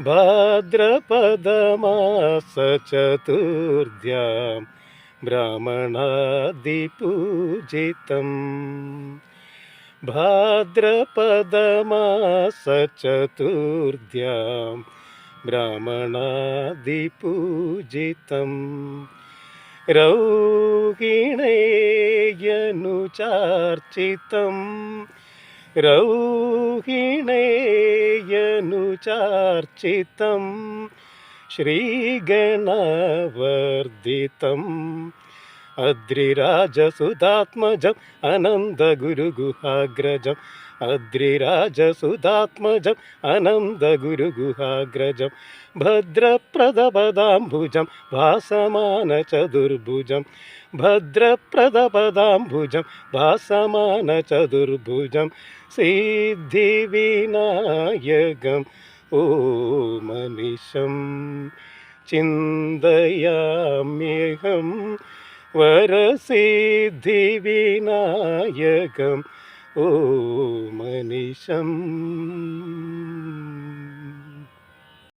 भाद्रपदमासचतुर्द्यां ब्राह्मणादिपूजितम्। भाद्रपदमासचतुर्द्यां ब्राह्मणादिपूजितम्। रौहिणेयनुचार्चितं श्रीगणवर्धितम् अद्रिराजसुधात्मजम् अनन्दगुरुगुहाग्रजम् अद्रिराजसुधात्मजम् अनन्दगुरुगुहाग्रजं भद्रप्रदपदाम्बुजं भासमानचतुर्भुजं। भद्रप्रदपदाम्बुजं भासमानचतुर्भुजं। सिद्धिविनायकम् ओ मनिषं वरसिद्धिविनायकम् ओ मनिषम्